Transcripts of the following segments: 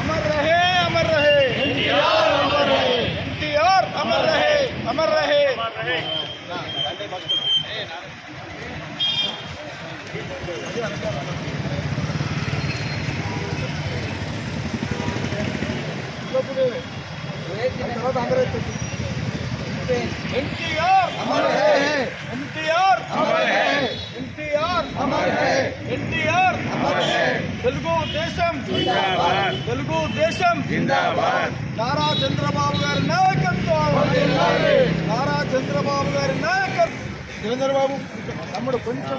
अमर रहे अमर रहे एनटीआर अमर रहे अमर रहे अमर रहे अमर रहे అప్పుడు తర్వాత అందరూ ఎన్టీఆర్ ఎన్టీఆర్ ఎన్టీఆర్ ఎన్టీఆర్ తెలుగుదేశం తెలుగుదేశం నారా చంద్రబాబు గారి నాయకత్వం నారా చంద్రబాబు గారి నాయకత్వం చంద్రబాబు తమ్ముడు కొంచెం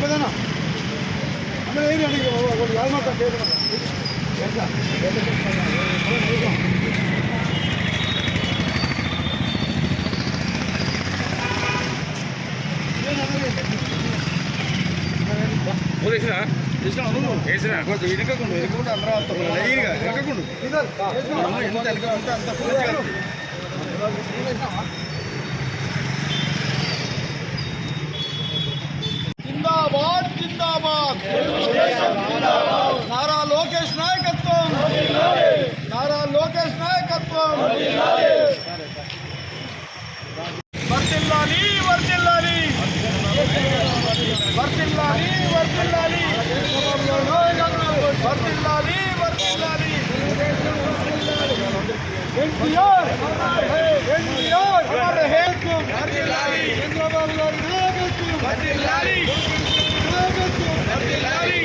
తిరుపతినా అన్న ఏరి అడిగి ఒకటి యాద మాట్లాడు వేసినా వేసినా కొంచెం వెనుకకుండా అందరూ అంత ఎంత వెనుకుంటే అంత పూర్తిగా జిందాబాద్ జిందాబాద్ నారా లోకేష్ నాయకత్వం నారా లోకేష్ నాయకత్వం వర్దిల్లాలి వర్దిల్లాలి వర్దిల్లాలి వర్దిల్లాలి వర్దిల్లాలి వర్దిల్లాలి ఎన్టీఆర్ ఎన్టీఆర్ హమారే హేతుం వర్దిల్లాలి చంద్రబాబు గారి నాయకత్వం వర్దిల్లాలి నాయకత్వం వర్దిల్లాలి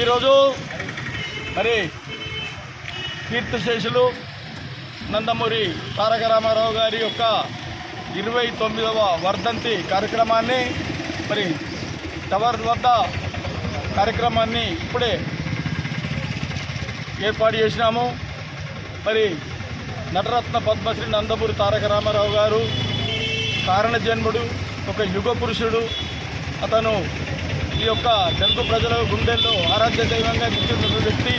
ఈరోజు మరి కీర్తిశేషులు నందమూరి తారక రామారావు గారి యొక్క ఇరవై తొమ్మిదవ వర్ధంతి కార్యక్రమాన్ని మరి టవర్ వద్ద కార్యక్రమాన్ని ఇప్పుడే ఏర్పాటు చేసినాము. మరి నటరత్న పద్మశ్రీ నందమూరి తారక రామారావు గారు కారణజన్ముడు ఒక యుగ పురుషుడు. అతను ఈ యొక్క తెలుగు ప్రజల గుండెల్లో ఆరాధ్య దైవంగా నిలిచిన వ్యక్తి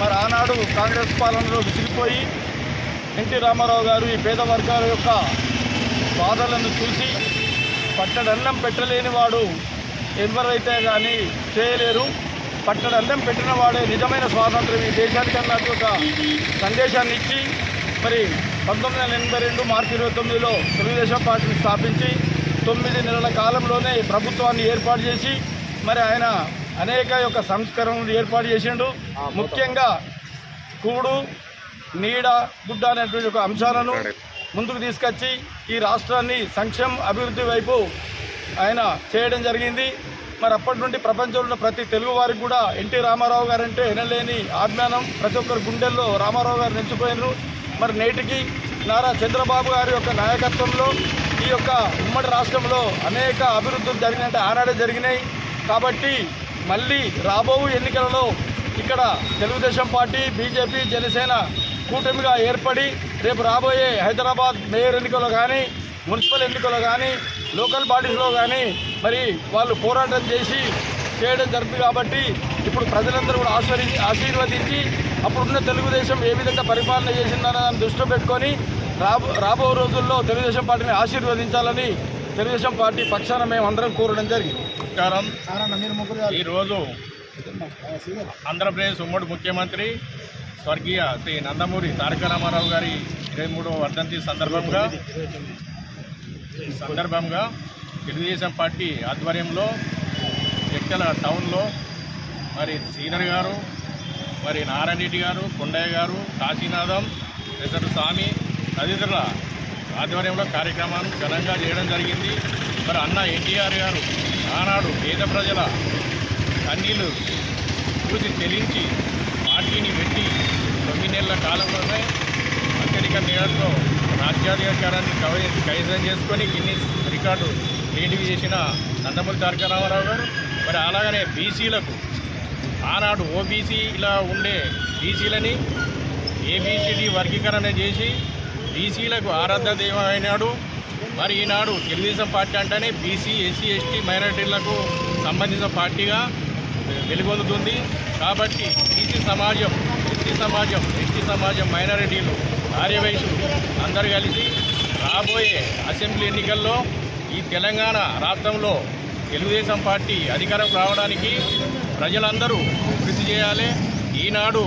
మరి ఆనాడు కాంగ్రెస్ పాలనలో విసిగిపోయి ఎన్టీ రామారావు గారు ఈ పేద వర్గాల యొక్క బాధలను చూసి పట్టడన్నం పెట్టలేని వాడు ఎవరైతే కానీ చేయలేరు. పట్టడన్నం పెట్టిన వాడే నిజమైన స్వాతంత్రం ఈ దేశానికి అన్నట్టు ఒక సందేశాన్ని ఇచ్చి మరి పంతొమ్మిది వందల ఎనభై రెండు మార్చి ఇరవై తొమ్మిదిలో తెలుగుదేశం పార్టీని స్థాపించి తొమ్మిది నెలల కాలంలోనే ప్రభుత్వాన్ని ఏర్పాటు చేసి మరి ఆయన అనేక యొక్క సంస్కరణలు ఏర్పాటు చేసిండు. ముఖ్యంగా కూడు నీడ గుడ్డ అనేటువంటి ఒక అంశాలను ముందుకు తీసుకొచ్చి ఈ రాష్ట్రాన్ని సంక్షేమ అభివృద్ధి వైపు ఆయన చేయడం జరిగింది. మరి అప్పటి నుండి ప్రపంచంలో ప్రతి తెలుగు వారికి కూడా ఎన్టీ రామారావు గారు అంటే ఎనలేని ఆజ్ఞానం. ప్రతి ఒక్కరి గుండెల్లో రామారావు గారు నిలిచిపోయినారు. మరి నేటికి నారా చంద్రబాబు గారి యొక్క నాయకత్వంలో ఈ యొక్క ఉమ్మడి రాష్ట్రంలో అనేక అభివృద్ధులు జరిగినట్టు ఆనాడే జరిగినాయి. కాబట్టి మళ్ళీ రాబో ఎన్నికలలో ఇక్కడ తెలుగుదేశం పార్టీ బీజేపీ జనసేన కూటమిగా ఏర్పడి రేపు రాబోయే హైదరాబాద్ మేయర్ ఎన్నికల్లో కానీ మున్సిపల్ ఎన్నికల్లో కానీ లోకల్ బాడీస్లో కానీ మరి వాళ్ళు పోరాటం చేసి చేయడం జరుగుతుంది కాబట్టి ఇప్పుడు ప్రజలందరూ కూడా ఆశీర్వది ఆశీర్వదించి అప్పుడున్న తెలుగుదేశం ఏ విధంగా పరిపాలన చేసిందని దృష్టిలో పెట్టుకొని రాబో రాబో రోజుల్లో తెలుగుదేశం పార్టీని ఆశీర్వదించాలని తెలుగుదేశం పార్టీ పక్షాన మేము అందరం కోరడం జరిగింది. నమస్కారం. ఈరోజు ఆంధ్రప్రదేశ్ ఉమ్మడి ముఖ్యమంత్రి స్వర్గీయ శ్రీ నందమూరి తారక రామారావు గారి ఇరవై మూడవ వర్ధంతి సందర్భంగా సందర్భంగా తెలుగుదేశం పార్టీ ఆధ్వర్యంలో ఎక్కల టౌన్లో మరి సీనర్ గారు మరి నారాయణ రెడ్డి గారు కొండయ్య గారు కాశీనాథం రిజర్వ్ స్వామి తదితరుల ఆధ్వర్యంలో కార్యక్రమాన్ని ఘనంగా చేయడం జరిగింది. మరి అన్న ఎన్టీఆర్ గారు ఆనాడు పేద ప్రజల కన్నీళ్ళు పూర్తి చెల్లించి పార్టీని పెట్టి తొమ్మిది నెలల కాలంలోనే అత్యధిక మేరతో రాజ్యాధికారాన్ని కవ- కైసం చేసుకొని గిన్నీస్ రికార్డు క్రియేటివ్ చేసిన నందమూరి తారక రామారావు గారు మరి అలాగనే బీసీలకు ఆనాడు ఓబీసీలా ఉండే బీసీలని ఏబీసీడీ వర్గీకరణ చేసి బీసీలకు ఆరాధ్య దైవం అయినాడు మరి ఈనాడు తెలుగుదేశం పార్టీ అంటేనే బీసీ ఎస్సీ ఎస్టీ మైనారిటీలకు సంబంధించిన పార్టీగా వెలుగొందుతుంది. కాబట్టి బీసీ సమాజం ఎస్టీ సమాజం ఎస్టీ సమాజం మైనారిటీలు ఆర్యవైశ్యులు అందరు కలిసి రాబోయే అసెంబ్లీ ఎన్నికల్లో ఈ తెలంగాణ రాష్ట్రంలో తెలుగుదేశం పార్టీ అధికారం రావడానికి ప్రజలందరూ కృషి చేయాలి. ఈనాడు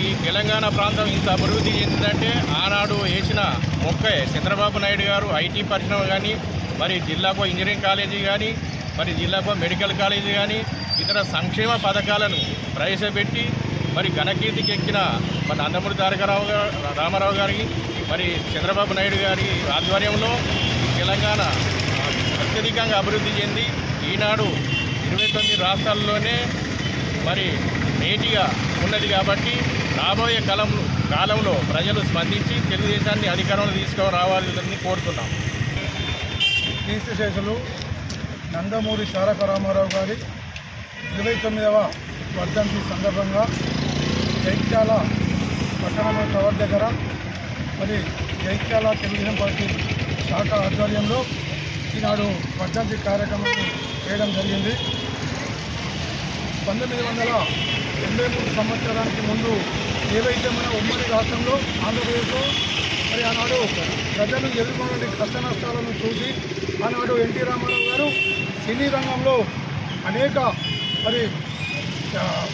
ఈ తెలంగాణ ప్రాంతం ఇంత అభివృద్ధి చెందిందంటే ఆనాడు వేసిన మొక్కే చంద్రబాబు నాయుడు గారు ఐటీ పరిశ్రమ కానీ మరి జిల్లాకు ఇంజనీరింగ్ కాలేజీ కానీ మరి జిల్లాకు మెడికల్ కాలేజీ కానీ ఇతర సంక్షేమ పథకాలను ప్రవేశపెట్టి మరి ఘనకీర్తికి ఎక్కిన మన నందమూరి తారకరావు గారు రామారావు గారికి మరి చంద్రబాబు నాయుడు గారి ఆధ్వర్యంలో తెలంగాణ అత్యధికంగా అభివృద్ధి చెంది ఈనాడు ఇరవై తొమ్మిది రాష్ట్రాల్లోనే మరి నేటిగా ఉన్నది కాబట్టి రాబోయే కాలం కాలంలో ప్రజలు స్పందించి తెలుగుదేశాన్ని అధికారంలో తీసుకురావాలని కోరుతున్నాం. కీర్తిశేషులు నందమూరి తారక రామారావు గారి ఇరవై తొమ్మిదవ వర్ధంతి సందర్భంగా జైత్యాల పట్టణంలో టవర్ దగ్గర మరి జైత్యాల తెలుగుదేశం పార్టీ శాఖ ఆధ్వర్యంలో ఈనాడు వర్ధంతి కార్యక్రమం చేయడం జరిగింది. పంతొమ్మిది వందల ఎనభై మూడు సంవత్సరానికి ముందు ఏవైతే మన ఉమ్మడి రాష్ట్రంలో ఆంధ్రప్రదేశ్లో మరి ఆనాడు ప్రజలు ఎదుర్కొన్న కష్ట నష్టాలను చూసి ఆనాడు ఎన్టీ రామారావు గారు సినీ రంగంలో అనేక మరి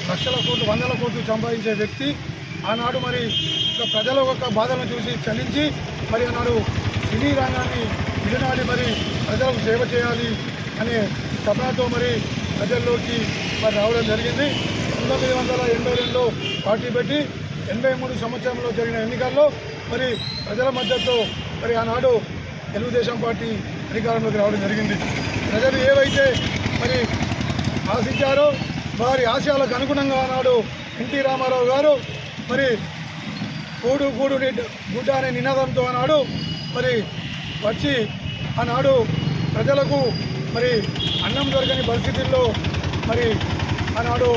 లక్షల కోట్లు వందల కోట్లు సంపాదించే వ్యక్తి. ఆనాడు మరి ప్రజల యొక్క బాధలను చూసి చలించి మరి ఆనాడు సినీ రంగాన్ని విడనాడి మరి ప్రజలకు సేవ చేయాలి అనే తపనతో మరి ప్రజల్లోకి మరి రావడం జరిగింది. పంతొమ్మిది వందల ఎనభై రెండులో పార్టీ పెట్టి ఎనభై మూడు సంవత్సరంలో జరిగిన ఎన్నికల్లో మరి ప్రజల మద్దతు మరి ఆనాడు తెలుగుదేశం పార్టీ అధికారంలోకి రావడం జరిగింది. ప్రజలు ఏవైతే మరి ఆశించారో వారి ఆశయాలకు అనుగుణంగా ఆనాడు ఎన్టీ రామారావు గారు మరి కూడు గూడు గుడ్డ అనే నినాదంతో ఆనాడు మరి వచ్చి ఆనాడు ప్రజలకు మరి అన్నం దొరకని పరిస్థితుల్లో మరి ఆనాడు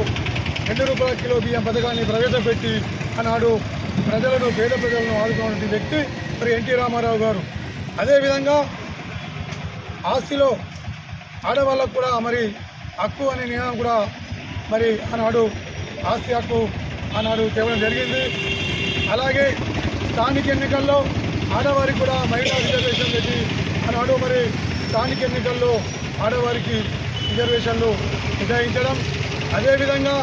రెండు రూపాయల కిలో బియ్యం పథకాన్ని ప్రవేశపెట్టి ఆనాడు ప్రజలను పేద ప్రజలను ఆదుకున్నటువంటి వ్యక్తి మరి ఎన్టీ రామారావు గారు. అదేవిధంగా ఆస్తిలో ఆడవాళ్ళకు కూడా మరి హక్కు అనే నియమం కూడా మరి ఆనాడు ఆస్తి హక్కు ఆనాడు తేవడం జరిగింది. అలాగే స్థానిక ఎన్నికల్లో ఆడవారికి కూడా మహిళా రిజర్వేషన్ పెట్టి ఆనాడు మరి స్థానిక ఎన్నికల్లో ఆడవారికి రిజర్వేషన్లు నిర్ణయించడం అదేవిధంగా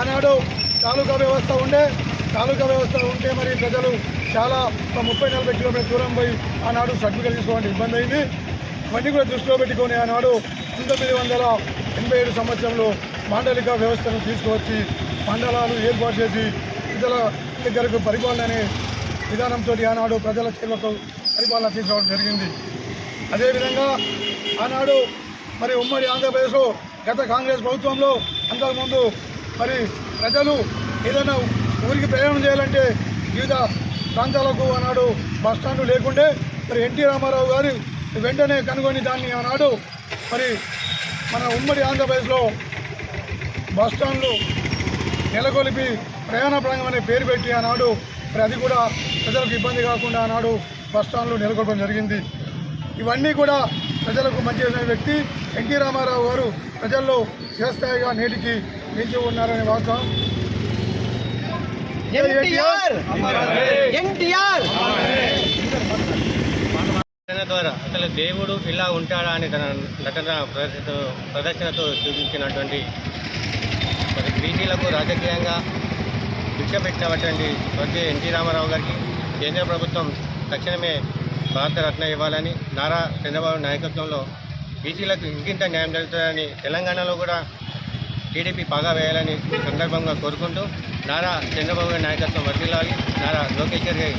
ఆనాడు తాలూకా వ్యవస్థ ఉండే తాలూకా వ్యవస్థ ఉంటే మరి ప్రజలు చాలా ఒక ముప్పై నలభై కిలోమీటర్ దూరం పోయి ఆనాడు సర్టిఫికేట్ తీసుకోవడానికి ఇబ్బంది అయింది. ఇవన్నీ కూడా దృష్టిలో పెట్టుకొని ఆనాడు పంతొమ్మిది వందల ఎనభై ఏడు సంవత్సరంలో మాండలిక వ్యవస్థను తీసుకువచ్చి మండలాలు ఏర్పాటు చేసి ప్రజల దగ్గరకు పరిపాలన అనే విధానంతో ఆనాడు ప్రజల చేతులకు పరిపాలన తీసుకోవడం జరిగింది. అదేవిధంగా ఆనాడు మరి ఉమ్మడి ఆంధ్రప్రదేశ్లో గత కాంగ్రెస్ ప్రభుత్వంలో అంతకుముందు మరి ప్రజలు ఏదైనా ఊరికి ప్రయాణం చేయాలంటే వివిధ ప్రాంతాలకు ఆనాడు బస్ స్టాండ్ లేకుండే మరి ఎన్టీ రామారావు గారు వెంటనే కనుగొని దాన్ని ఆనాడు మరి మన ఉమ్మడి ఆంధ్రప్రదేశ్లో బస్ స్టాండ్లు నెలకొల్పి ప్రయాణ ప్రాంగం అనే పేరు పెట్టి ఆనాడు మరి అది కూడా ప్రజలకు ఇబ్బంది కాకుండా ఆనాడు బస్ నెలకొల్పడం జరిగింది. ఇవన్నీ కూడా ప్రజలకు మంచి చేసిన వ్యక్తి ఎన్టీ రామారావు గారు ప్రజల్లో చిరస్థాయిగా నేటికి నిలిచి ఉన్నారనే వాస్తవం. ఎన్టీఆర్! ఎన్టీఆర్! నటన ద్వారా అసలు దేవుడు ఇలా ఉంటాడా అని తన నటన ప్రదర్శనతో ప్రదర్శనతో చూపించినటువంటి మరి బీసీలకు రాజకీయంగా భిక్ష పెట్టినటువంటి స్వర్గీయ ఎన్టీ రామారావు గారికి. కేంద్ర ప్రభుత్వం తక్షణమే భారతరత్న ఇవ్వాలని నారా చంద్రబాబు నాయకత్వంలో బీసీలకు ఇంకింత న్యాయం జరుగుతుందని తెలంగాణలో కూడా టీడీపీ బాగా వేయాలని సందర్భంగా కోరుకుంటూ నారా చంద్రబాబు నాయకత్వం వర్దిల్లాలి నారా లోకేశ్వర్ గారి